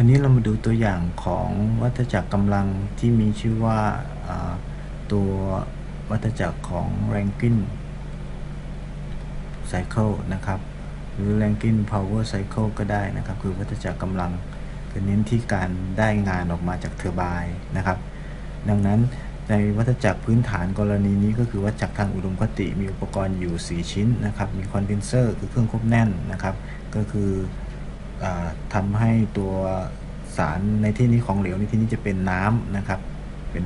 วันนี้เรามาดูตัวอย่างของวัฏจักรกำลังที่มีชื่อว่าตัววัฏจักรของ Rankine Cycle นะครับ หรือ Rankine Power Cycle ก็ได้นะครับ คือวัฏจักรกำลังคือเน้นที่การได้งานออกมาจากเทอร์ไบน์นะครับ ดังนั้นในวัฏจักรพื้นฐานกรณีนี้ก็คือวัฏจักรทางอุดมคติมีอุปกรณ์อยู่ 4 ชิ้นนะครับ มีคอนเดนเซอร์คือเครื่องควบแน่นนะครับ ก็คือ ทำให้ตัวสารในที่นี้ของเหลวในที่นี้จะเป็นน้ำนะครับ เป็น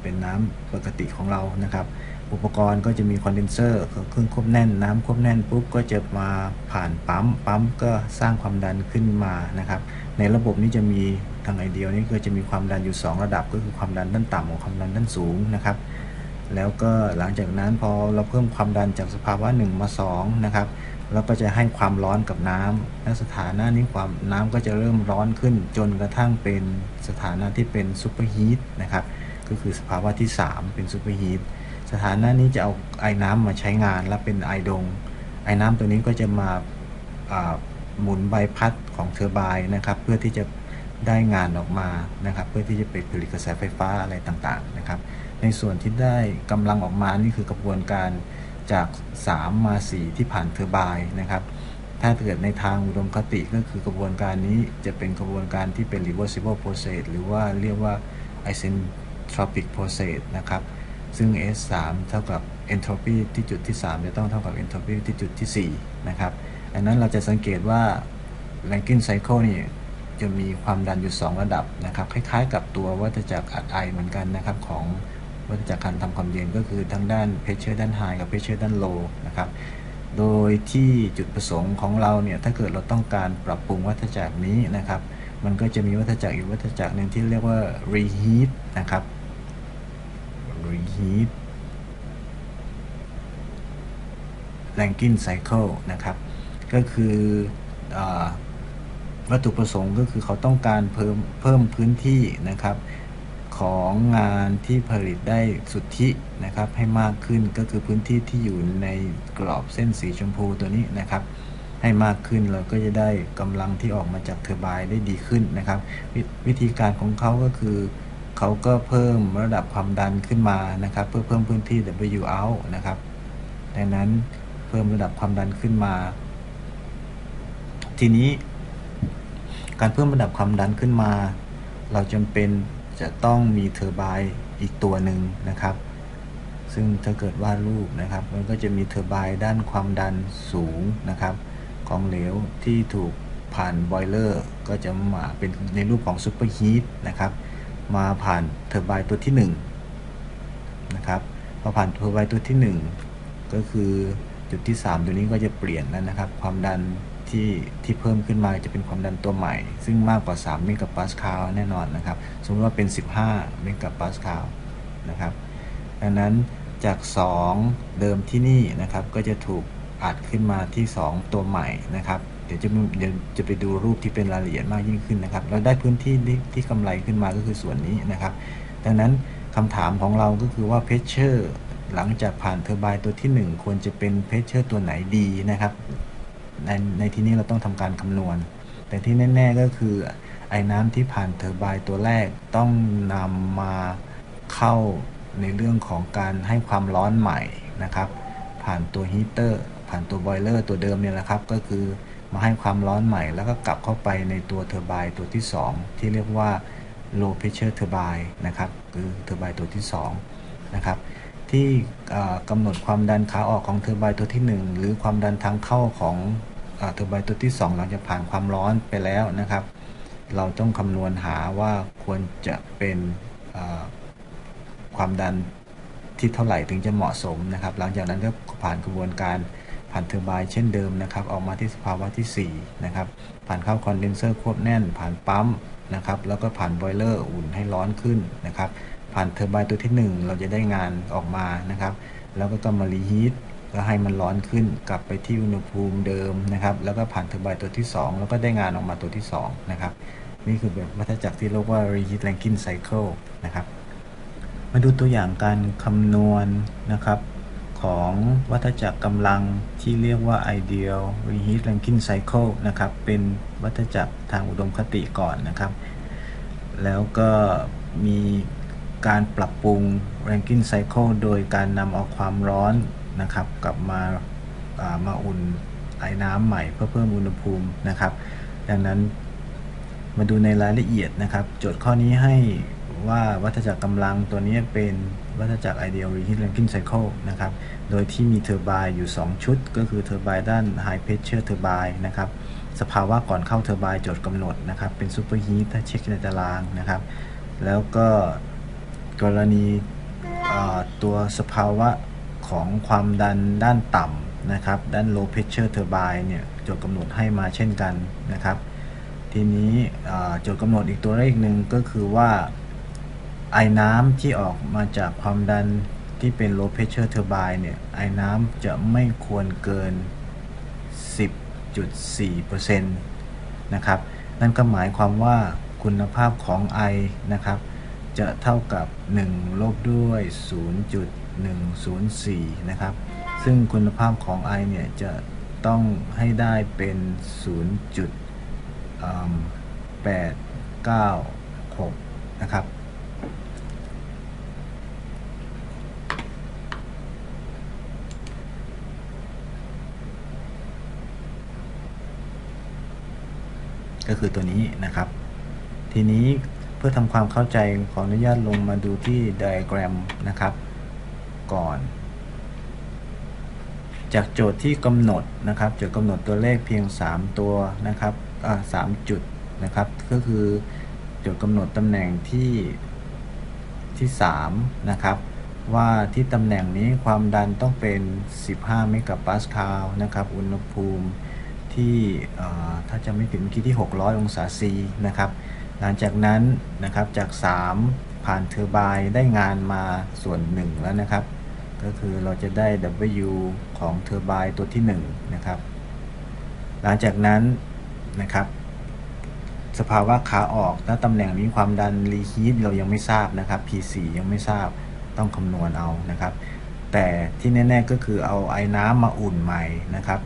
เป็นน้ำปกติของเรานะครับ อุปกรณ์ก็จะมีคอนเดนเซอร์เครื่องควบแน่น น้ำควบแน่นปุ๊บก็จะมาผ่านปั๊มปั๊มก็สร้างความดันขึ้นมานะครับ ในระบบนี้จะมีทางไอเดียนี้ก็จะมีความดันอยู่ 2 ระดับก็คือความดันด้านต่ำกับความดันด้านสูงนะครับ แล้วก็หลังจากนั้นพอเราเพิ่มความดันจากสภาวะ 1 มา2นะครับ แล้วก็จะให้ความร้อนกับน้ำและสถานะนี้ความน้ำก็จะเริ่มร้อนขึ้น จนกระทั่งเป็นสถานะที่เป็นซูเปอร์ฮีทนะครับก็คือสภาวะที่ 3 เป็นซูเปอร์ฮีทสถานะนี้จะเอาไอ้น้ำมาใช้งานและเป็นไอดง ไอ้น้ำตัวนี้ก็จะมาหมุนใบพัดของเทอร์ไบน์นะครับ เพื่อที่จะได้งานออกมานะครับ เพื่อที่จะไปผลิตกระแสไฟฟ้าอะไรต่างๆนะครับ ในส่วนที่ได้กำลังออกมานี่คือกระบวนการ จาก 3 มา 4 ที่ผ่านเทอร์บน์นะครับ ถ้าเกิดในทางอุดมคติก็คือกระบวนการนี้จะเป็นกระบวนการที่เป็น reversible process หรือว่าเรียกว่า isentropic process นะครับ ซึ่ง S3 เท่ากับ entropy ที่จุดที่ 3 จะต้องเท่ากับ entropy ที่จุดที่ 4 นะครับดังนั้นเราจะสังเกตว่า Rankine cycle นี่จะมีความดันอยู่ 2 ระดับนะครับ คล้ายๆ กับตัววัฏจักรอัดไอเหมือนกันนะครับของ วัฏจักรการทำความเย็นก็คือทั้งด้านเพชเชอร์ด้านไฮกับเพชเชอร์ด้านโลนะครับ โดยที่จุดประสงค์ของเราเนี่ยถ้าเกิดเราต้องการปรับปรุงวัฏจักรนี้นะครับ มันก็จะมีวัฏจักรอีกวัฏจักรหนึ่งที่เรียกว่า reheat นะครับ reheat Rankine cycle นะครับ ก็คืออวัตถุประสงค์ก็คือเขาต้องการเพิ่มเพิ่มพื้นที่นะครับ ของงานที่ผลิตได้สุทธินะครับให้มากขึ้นก็คือพื้นที่ที่อยู่ในกรอบเส้นสีชมพูตัวนี้นะครับ ให้มากขึ้นเราก็จะได้กำลังที่ออกมาจากเทอร์ไบน์ได้ดีขึ้นนะครับววิธีการของเขาก็คือเขาก็เพิ่มระดับความดันขึ้นมานะครับ เพื่อเพิ่มพื้นที่ W out นะครับดังนั้นเพิ่มระดับความดันขึ้นมา ทีนี้ การเพิ่มระดับความดันขึ้นมา เราจำเป็น จะต้องมีเทอร์ไบน์อีกตัวหนึ่งนะครับ ซึ่งถ้าเกิดวาดรูปนะครับ มันก็จะมีเทอร์ไบน์ด้านความดันสูงนะครับ ของเหลวที่ถูกผ่านบอยเลอร์ก็จะมาเป็นในรูปของซูเปอร์ฮีทนะครับ มาผ่านเทอร์ไบน์ตัวที่ 1 นะครับพอผ่านเทอร์ไบน์ตัวที่ 1 ก็คือจุดที่ 3 ตัวนี้ก็จะเปลี่ยนแล้วนะครับ ความดัน ที่ที่เพิ่มขึ้นมาจะเป็นความดันตัวใหม่ ซึ่งมากกว่า 3 เมกะปาสคาลแน่นอนนะครับ สมมติว่าเป็น 15 เมกะปาสคาลนะครับ ดังนั้นจาก 2 เดิมที่นี่นะครับก็จะถูกอัดขึ้นมาที่ 2 ตัวใหม่นะครับ เดี๋ยวจะเดี๋ยวจะไปดูรูปที่เป็นรายละเอียดมากยิ่งขึ้นนะครับ เราได้พื้นที่ที่กำไรขึ้นมาก็คือส่วนนี้นะครับ ดังนั้นคำถามของเราก็คือว่าเพชเชอร์หลังจากผ่านเทอร์ไบตัวที่ 1 ควรจะเป็นเพชเชอร์ตัวไหนดีนะครับ ในในที่นี้เราต้องทำการคำนวณ แต่ที่แน่ ๆก็คือ ไอ้น้ำที่ผ่านเทอร์ไบตัวแรกต้องนำมาเข้าในเรื่องของการให้ความร้อนใหม่นะครับ ผ่านตัวฮีเตอร์ผ่านตัวบอยเลอร์ตัวเดิมเนี่ยแหละครับ ก็คือมาให้ความร้อนใหม่ แล้วก็กลับเข้าไปในตัวเทอร์ไบตัวที่ 2 ที่เรียกว่า low pressure turbine นะครับ คือเทอร์ไบตัวที่2นะครับ ที่กำหนดความดันขาออกของเทอร์ไบตัวที่ 1 หรือความดันทางเข้าของเทอร์ไบตัวที่2เราจะผ่านความร้อนไปแล้วนะครับ เราต้องคำนวณหาว่าควรจะเป็นความดันที่เท่าไหร่ถึงจะเหมาะสมนะครับ หลังจากนั้นก็ผ่านกระบวนการผ่านเทอร์ไบเช่นเดิมนะครับ ออกมาที่สภาวะที่ 4 นะครับ ผ่านเข้าคอนเดนเซอร์ควบแน่น ผ่านปั๊มนะครับ แล้วก็ผ่านบอยเลอร์อุ่นให้ร้อนขึ้นนะครับ ผ่านเทอร์ไบตัวที่ 1 เราจะได้งานออกมานะครับ แล้วก็ต้องมารีฮีทก็ให้มันร้อนขึ้นกลับไปที่อุณหภูมิเดิมนะครับ แล้วก็ผ่านเทอร์ไบตัวที่ 2 แล้วก็ได้งานออกมาตัวที่ 2 นะครับ นี่คือแบบวัฏจักรที่เรียกว่า reheat Rankine cycle นะครับ มาดูตัวอย่างการคำนวณนะครับขของวัฏจักรกำลังที่เรียกว่า ideal reheat Rankine cycle นะครับ เป็นวัฏจักรทางอุดมคติก่อนนะครับ แล้วก็มี การปรับปรุง Rankine cycle โดยการนำเอาความร้อนนะครับกลับมามาอุ่นไอ้น้ำใหม่เพื่อเพิ่มอุณหภูมินะครับ ดังนั้นมาดูในรายละเอียดนะครับ โจทย์ข้อนี้ให้ว่าวัฏจักรกำลังตัวนี้เป็นวัฏจักร ideal reheat Rankine cycle นะครับ โดยที่มีเทอร์ไบน์อยู่ 2 ชุด ก็คือเทอร์ไบน์ด้าน high pressure เทอร์ไบน์นะครับ สภาวะก่อนเข้าเทอร์ไบน์โจทย์กำหนดนะครับ เป็น super heat ถ้าเช็คในตารางนะครับ แล้วก็ กรณีตัวสภาวะของความดันด้านต่ำนะครับ ด้าน low pressure turbine เนี่ยโจทย์กำหนดให้มาเช่นกันนะครับ ทีนี้โจทย์กำหนดอีกตัวเลขหนึ่งก็คือว่า ไอ้น้ำที่ออกมาจากความดันที่เป็น low pressure turbine เนี่ย ไอ้น้ำจะไม่ควรเกิน 10.4%นะครับ นั่นก็หมายความว่าคุณภาพของไอนะครับ จะเท่ากับ 1 ลบด้วย 0.104 นะครับ ซึ่งคุณภาพของไอเนี่ยจะต้องให้ได้เป็น 0.896 นะครับ ก็คือตัวนี้นะครับ ทีนี้ พื่อทำความเข้าใจขออนุญาตลงมาดูที่ไดอะแกรมนะครับ ก่อน จากโจทย์ที่กำหนดนะครับจะกำหนดตัวเลขเพียง 3 ตัวนะครับอ่าสจุดนะครับ ก็คือโจทย์กำหนดตำแหน่งที่ที่ 3 นะครับว่าที่ตำแหน่งนี้ความดันต้องเป็น 15 เมกะปาสคาลนะครับ อุณหภูมิที่ถ้าจะไม่ผิดเมื่อกี้ที่ 600 องศาซีนะครับ หลังจากนั้นนะครับจาก 3 ผ่านเทอร์ไบน์ได้งานมาส่วน 1 แล้วนะครับ ก็คือเราจะได้ W ของเทอร์ไบน์ตัวที่ 1 นะครับ หลังจากนั้นนะครับสภาวะขาออกถ้าตำแหน่งนี้ความดันรีฮีทเรายังไม่ทราบนะครับ P4 ยังไม่ทราบต้องคำนวณเอานะครับ แต่ที่แน่ ๆก็คือเอาไอ้น้ำมาอุ่นใหม่นะครับ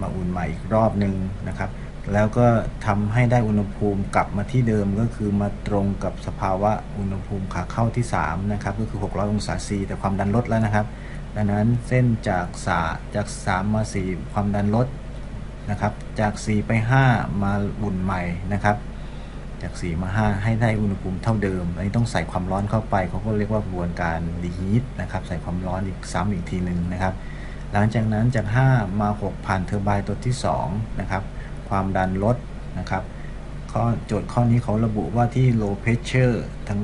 มาอุ่นใหม่อีกรอบหนึ่งนะครับ แล้วก็ทำให้ได้อุณหภูมิกลับมาที่เดิมก็คือมาตรงกับสภาวะอุณหภูมิขาเข้าที่3นะครับก็คือ 600 องศาซีแต่ความดันลดแล้วนะครับ ดังนั้นเส้นจากสาจาก 3 มา 4 ความดันลดนะครับ จาก 4 ไป 5 มาอุ่นใหม่นะครับ จาก 4 มา 5 ให้ได้อุณหภูมิเท่าเดิม อันนี้ต้องใส่ความร้อนเข้าไปเขาก็เรียกว่ากระบวนการรีฮีทนะครับใส่ความร้อนอีกซ้ำอีกทีหนึ่งนะครับ หลังจากนั้นจาก 5 มา 6 ผ่านเทอร์ไบน์ตัวที่2นะครับ ความดันลดนะครับข้อโจทย์ข้อนี้เขาระบุว่าที่ low pressure ทั้ง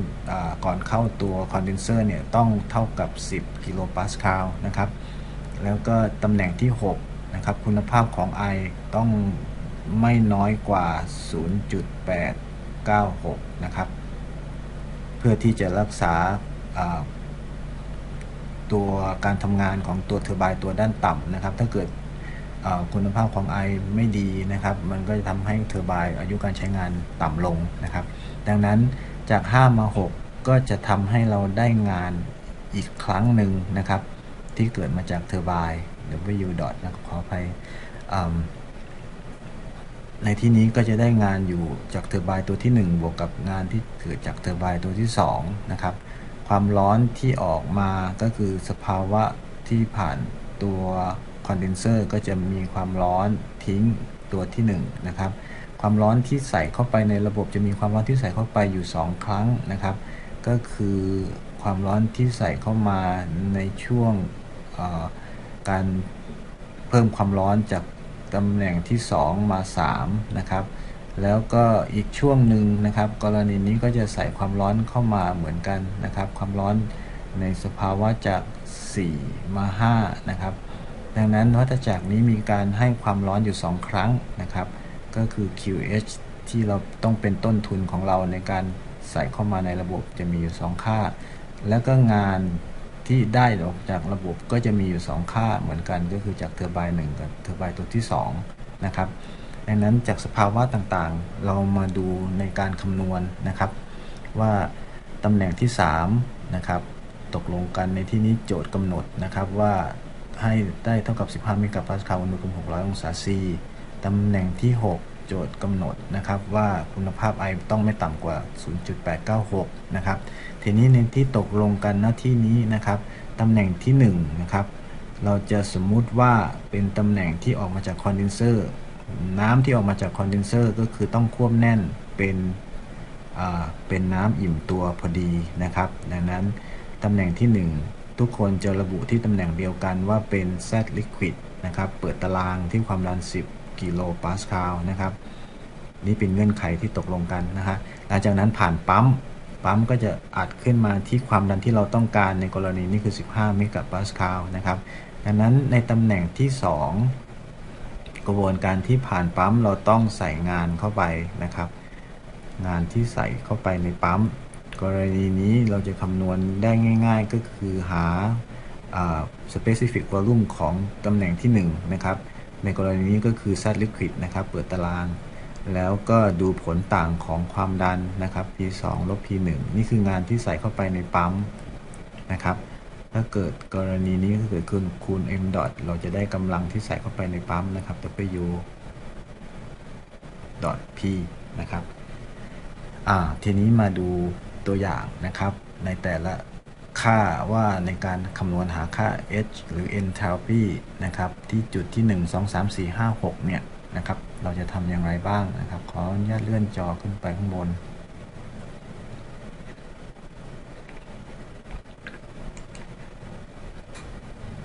ก่อนเข้าตัวคอนเดนเซอร์เนี่ยต้องเท่ากับ 10 กิโลปาสคาลนะครับ แล้วก็ตำแหน่งที่ 6 นะครับ คุณภาพของไอต้องไม่น้อยกว่า 0.896 นะครับ เพื่อที่จะรักษาตัวการทำงานของตัวเทอร์ไบน์ตัวด้านต่ำนะครับ ถ้าเกิด คุณภาพของไอไม่ดีนะครับ มันก็จะทำให้เทอร์ไบน์อายุการใช้งานต่ำลงนะครับ ดังนั้นจาก 5 มา 6 ก็จะทำให้เราได้งานอีกครั้งหนึ่งนะครับ ที่เกิดมาจากเทอร์ไบน์ W dot นะขออภัยในที่นี้ก็จะได้งานอยู่จากเทอร์ไบน์ตัวที่ 1 บวกกับงานที่เกิดจากเทอร์ไบน์ตัวที่2นะครับความร้อนที่ออกมาก็คือสภาวะที่ผ่านตัว คอนเดนเซอร์ก็จะมีความร้อนทิ้งตัวที่1นะครับความร้อนที่ใส่เข้าไปในระบบจะมีความร้อนที่ใส่เข้าไปอยู่ 2 ครั้งนะครับ ก็คือความร้อนที่ใส่เข้ามาในช่วงการเพิ่มความร้อนจากตำแหน่งที่ 2 มา 3 นะครับ แล้วก็อีกช่วงหนึ่งนะครับ กรณีนี้ก็จะใส่ความร้อนเข้ามาเหมือนกันนะครับ ความร้อนในสภาวะจาก 4 มา 5 นะครับ ดังนั้นวัฏจักรนี้มีการให้ความร้อนอยู่ 2 ครั้งนะครับ ก็คือ QH ที่เราต้องเป็นต้นทุนของเราในการใส่เข้ามาในระบบจะมีอยู่ 2 ค่า แล้วก็งานที่ได้ออกจากระบบก็จะมีอยู่ 2 ค่าเหมือนกันก็คือจากเทอร์ไบน์1กับเทอร์ไบน์ตัวที่2นะครับดังนั้นจากสภาวะต่างๆ เรามาดูในการคำนวณนะครับ ว่าตำแหน่งที่3นะครับตกลงกันในที่นี้โจทย์กำหนดนะครับว่า ให้ได้เท่ากับ 15 เมกะปาสคาลอุณหภูมิ 600 องศาซีตำแหน่งที่ 6 โจทย์กำหนดนะครับว่าคุณภาพไอต้องไม่ต่ำกว่า 0.896 นะครับ ทีนี้ในที่ตกลงกันหน้าที่นี้นะครับตำแหน่งที่1นะครับเราจะสมมุติว่าเป็นตำแหน่งที่ออกมาจากคอนเดนเซอร์น้ำที่ออกมาจากคอนเดนเซอร์ก็คือต้องควบแน่นเป็นเป็นน้ำอิ่มตัวพอดีนะครับ ดังนั้นตำแหน่งที่ 1 ทุกคนจะระบุที่ตำแหน่งเดียวกันว่าเป็น Z liquid นะครับ เปิดตารางที่ความดัน 10 กิโลปาสคาลนะครับ นี่เป็นเงื่อนไขที่ตกลงกันนะฮะ หลังจากนั้นผ่านปั๊ม ปั๊มก็จะอัดขึ้นมาที่ความดันที่เราต้องการในกรณีนี้คือ 15 เมกะปาสคาลนะครับ ดังนั้นในตำแหน่งที่ 2 กระบวนการที่ผ่านปั๊มเราต้องใส่งานเข้าไปนะครับ งานที่ใส่เข้าไปในปั๊ม กรณีนี้เราจะคำนวณได้ง่าย ๆ ก็คือหา specific volume ของตำแหน่งที่1นะครับ ในกรณีนี้ก็คือ Z liquid นะครับ เปิดตาราง แล้วก็ดูผลต่างของความดันนะครับ P2 ลบ P1 นี่คืองานที่ใส่เข้าไปในปั๊มนะครับ ถ้าเกิดกรณีนี้ก็เกิดขึ้นคูณ m dot เราจะได้กำลังที่ใส่เข้าไปในปั๊มนะครับ W dot P นะครับ อ่า ทีนี้มาดู ตัวอย่างนะครับ ในแต่ละค่าว่าในการคำนวณหาค่า H หรือ enthalpy นะครับ ที่จุดที่ 1 2 3 4 5 6 เนี่ยนะครับ เราจะทำอย่างไรบ้างนะครับ ขออนุญาตเลื่อนจอขึ้นไปข้างบน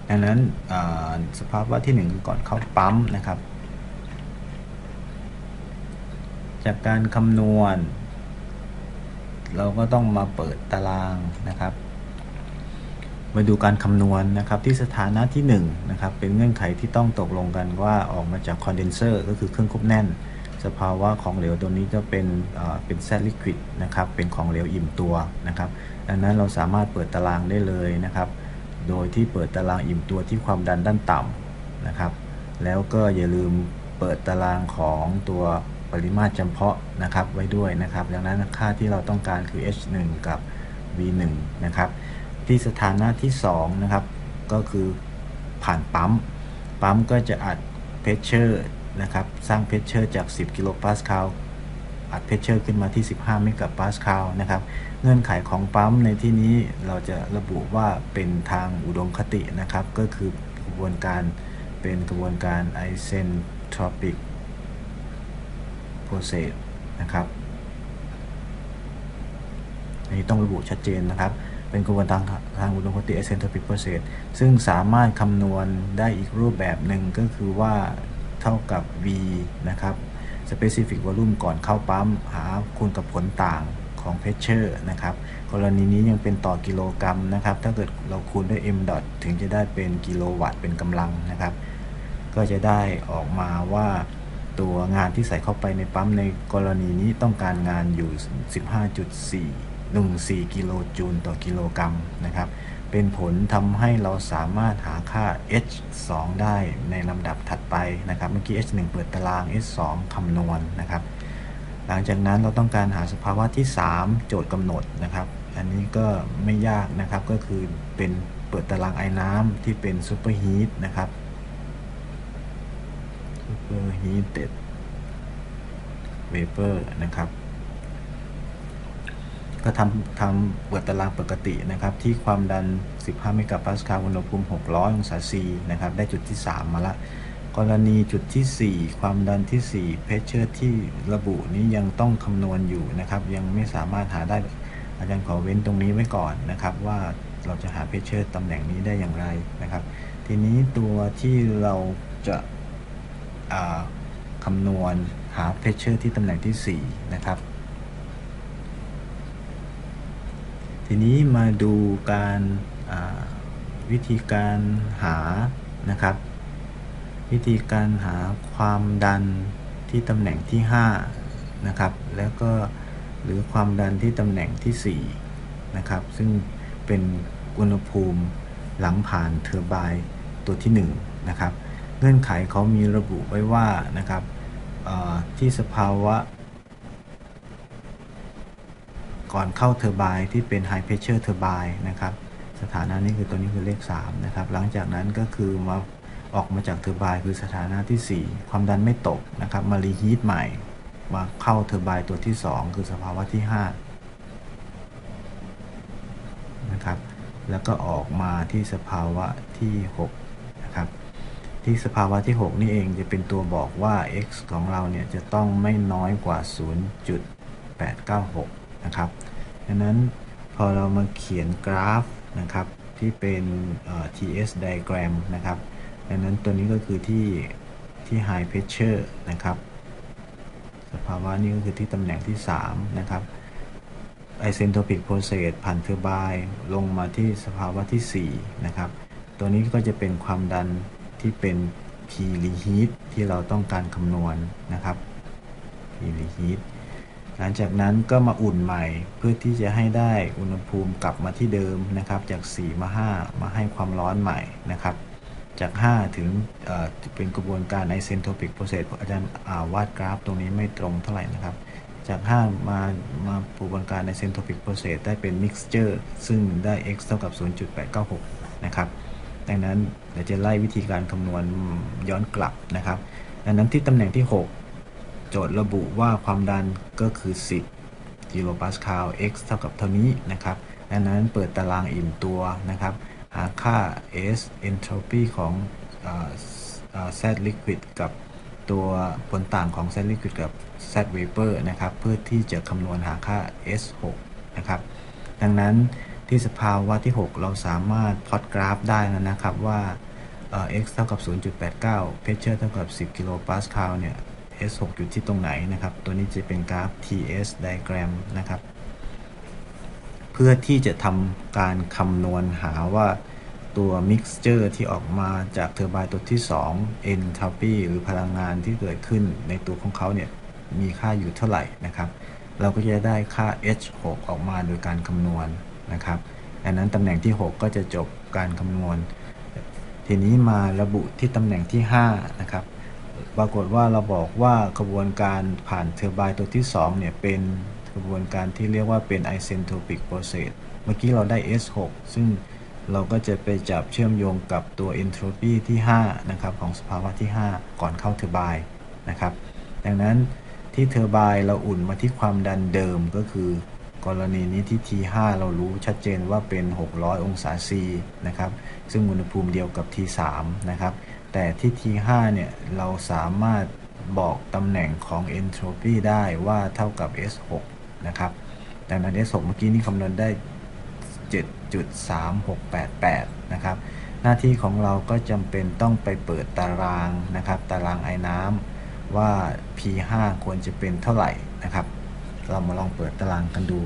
ดังนั้นสภาพว่าที่ 1 คือก่อนเข้าปั๊มนะครับ จากการคำนวณ เราก็ต้องมาเปิดตารางนะครับ มาดูการคำนวณนะครับที่สถานะที่1นะครับเป็นเงื่อนไขที่ต้องตกลงกันว่าออกมาจากคอนเดนเซอร์ก็คือเครื่องควบแน่น สภาวะของเหลวตัวนี้จะเป็นเป็นแซลิควิดนะครับเป็นของเหลวอิ่มตัวนะครับดังนั้นเราสามารถเปิดตารางได้เลยนะครับ โดยที่เปิดตารางอิ่มตัวที่ความดันด้านต่ำนะครับ แล้วก็อย่าลืมเปิดตารางของตัว ปริมาตรจำเพาะนะครับไว้ด้วยนะครับ ดังนั้นค่าที่เราต้องการคือ h1 กับ v1 นะครับ ที่สถานะที่2นะครับก็คือผ่านปั๊ม ปั๊มก็จะอัดเพชเชอร์นะครับ สร้างเพชเชอร์จาก 10 กิโลปาสคาลอัดเพชเชอร์ขึ้นมาที่ 15 เมกะปาสคาลนะครับ เงื่อนไขของปั๊มในที่นี้เราจะระบุว่าเป็นทางอุดมคตินะครับ ก็คือกระบวนการเป็นกระบวนการไอเซนทรอปิก process นะครับอันนี้ต้องระบุชัดเจนนะครับ เป็นกระบวนการทางอุดมคติ eccentric process ซึ่งสามารถคำนวณได้อีกรูปแบบหนึ่งก็คือว่าเท่ากับ v นะครับ specific volume ก่อนเข้าปั๊ม หาคูณกับผลต่างของ pressure นะครับ กรณีนี้ยังเป็นต่อกิโลกรัมนะครับ ถ้าเกิดเราคูณด้วย m dot ถึงจะได้เป็นกิโลวัตต์เป็นกำลังนะครับ ก็จะได้ออกมาว่า ตัวงานที่ใส่เข้าไปในปั๊มในกรณีนี้ต้องการงานอยู่ 15.414 กิโลจูลต่อกิโลกรัมนะครับ เป็นผลทำให้เราสามารถหาค่า H2 ได้ในลำดับถัดไปนะครับ เมื่อกี้ H1 เปิดตาราง H2 คำนวณนนะครับ หลังจากนั้นเราต้องการหาสภาวะที่ 3 โจทย์กำหนดนะครับ อันนี้ก็ไม่ยากนะครับ ก็คือเป็นเปิดตารางไอ้น้ำที่เป็นซูเปอร์ฮีทนะครับ superheated vapor นะครับ ก็ทำทำเปิดตารางปกตินะครับ ที่ความดัน 15 เมกะปาสคาลอุณหภูมิ 600 องศาซีนะครับ ได้จุดที่ 3 มาละ กรณีจุดที่ 4 ความดันที่ 4 เพชเชอร์ที่ระบุนี้ยังต้องคำนวณอยู่นะครับ ยังไม่สามารถหาได้อาจารย์ขอเว้นตรงนี้ไว้ก่อนนะครับ ว่าเราจะหาเพชเชอร์ตำแหน่งนี้ได้อย่างไรนะครับ ทีนี้ตัวที่เราจะ คำนวณหาเพชเชอร์ที่ตำแหน่งที่ 4 นะครับ ทีนี้มาดูการวิธีการหานะครับ วิธีการหาความดันที่ตำแหน่งที่ 5 นะครับ แล้วก็หรือความดันที่ตำแหน่งที่ 4 นะครับ ซึ่งเป็นอุณหภูมิหลังผ่านเทอร์ไบน์ตัวที่ 1 นะครับ เงื่อนไขเขามีระบุไว้ว่านะครับที่สภาวะ ก่อนเข้าเทอร์ไบน์ที่เป็น High Pressure Turbine นะครับ สถานะนี้คือตัวนี้คือเลข 3 นะครับ หลังจากนั้นก็คือมาออกมาจากเทอร์ไบน์คือสถานะที่ 4 ความดันไม่ตกนะครับ มารีฮีทใหม่ มาเข้าเทอร์ไบน์ตัวที่ 2 คือสภาวะที่ 5 นะครับ แล้วก็ออกมาที่สภาวะที่ 6 ที่สภาวะที่ 6 นี่เองจะเป็นตัวบอกว่า x ของเราเนี่ยจะต้องไม่น้อยกว่า 0.896 นะครับดังนั้นพอเรามาเขียนกราฟนะครับที่เป็น TS diagram นะครับดังนั้นตัวนี้ก็คือที่ที่ high pressure นะครับสภาวะนี้ก็คือที่ตำแหน่งที่ 3 นะครับ isentropic process ผ่านเทอร์ไบลงมาที่สภาวะที่ 4 นะครับ ตัวนี้ก็จะเป็นความดัน ที่เป็น P reheat ที่เราต้องการคำนวณนะครับ P reheat หลังจากนั้นก็มาอุ่นใหม่เพื่อที่จะให้ได้อุณหภูมิกลับมาที่เดิมนะครับ จาก 4 มา 5 มาให้ความร้อนใหม่นะครับ จาก 5 ถึงเป็นกระบวนการ isentropic process อาจารย์วาดกราฟตรงนี้ไม่ตรงเท่าไหร่นะครับ จาก 5 มามากระบวนการ isentropic process ได้เป็น mixture ซึ่งได้ x เท่ากับ 0.896 นะครับ ดังนั้นเดี๋ยวจะไล่วิธีการคำนวณย้อนกลับนะครับดังนั้นที่ตำแหน่งที่ 6 โจทย์ระบุว่าความดันก็คือ 10กิโลปาสคาล x เท่ากับเท่านี้นะครับดังนั้นเปิดตารางอิ่มตัวนะครับ หาค่า S entropy ของ Z liquid กับตัวผลต่างของ Z liquid กับ Z vapor นะครับ เพื่อที่จะคำนวณหาค่า S6 นะครับ ดังนั้น ที่สภาวะที่ 6 เราสามารถพลอตกราฟได้แล้วนะครับว่า x เท่ากับ 0.89 pressure เท่ากับ 10 กิโลปาสคาลเนี่ย S6 อยู่ที่ตรงไหนนะครับ ตัวนี้จะเป็นกราฟ TS diagram นะครับ เพื่อที่จะทำการคำนวณหาว่าตัว mixture ที่ออกมาจากเทอร์ไบน์ตัวที่ 2 enthalpy หรือพลังงานที่เกิดขึ้นในตัวของเขาเนี่ย มีค่าอยู่เท่าไหร่นะครับ เราก็จะได้ค่า H6 ออกมาโดยการคำนวณ นะครับดังนั้นตำแหน่งที่ 6 ก็จะจบการคำนวณ ทีนี้มาระบุที่ตำแหน่งที่5นะครับปรากฏว่าเราบอกว่ากระบวนการผ่านเทอร์ไบน์ตัวที่2เนี่ยเป็นกระบวนการที่เรียกว่าเป็น isentropic process เมื่อกี้เราได้ S6 ซึ่งเราก็จะไปจับเชื่อมโยงกับตัว entropy ที่5นะครับของสภาวะที่ 5 ก่อนเข้าเทอร์ไบน์นะครับ ดังนั้นที่เทอร์ไบน์เราอุ่นมาที่ความดันเดิมก็คือ กรณีนี้ที่ T5 เรารู้ชัดเจนว่าเป็น 600 องศา C นะครับ ซึ่งอุณหภูมิเดียวกับ T3 นะครับ แต่ที่ T5 เนี่ยเราสามารถบอกตำแหน่งของ entropy ได้ว่าเท่ากับ S6 นะครับ ดังนั้น S6 เมื่อกี้นี้คำนวณได้ 7.3688 นะครับ หน้าที่ของเราก็จำเป็นต้องไปเปิดตารางนะครับ ตารางไอ้น้ำว่า P5 ควรจะเป็นเท่าไหร่นะครับ เรามาลองเปิดตารางกันดู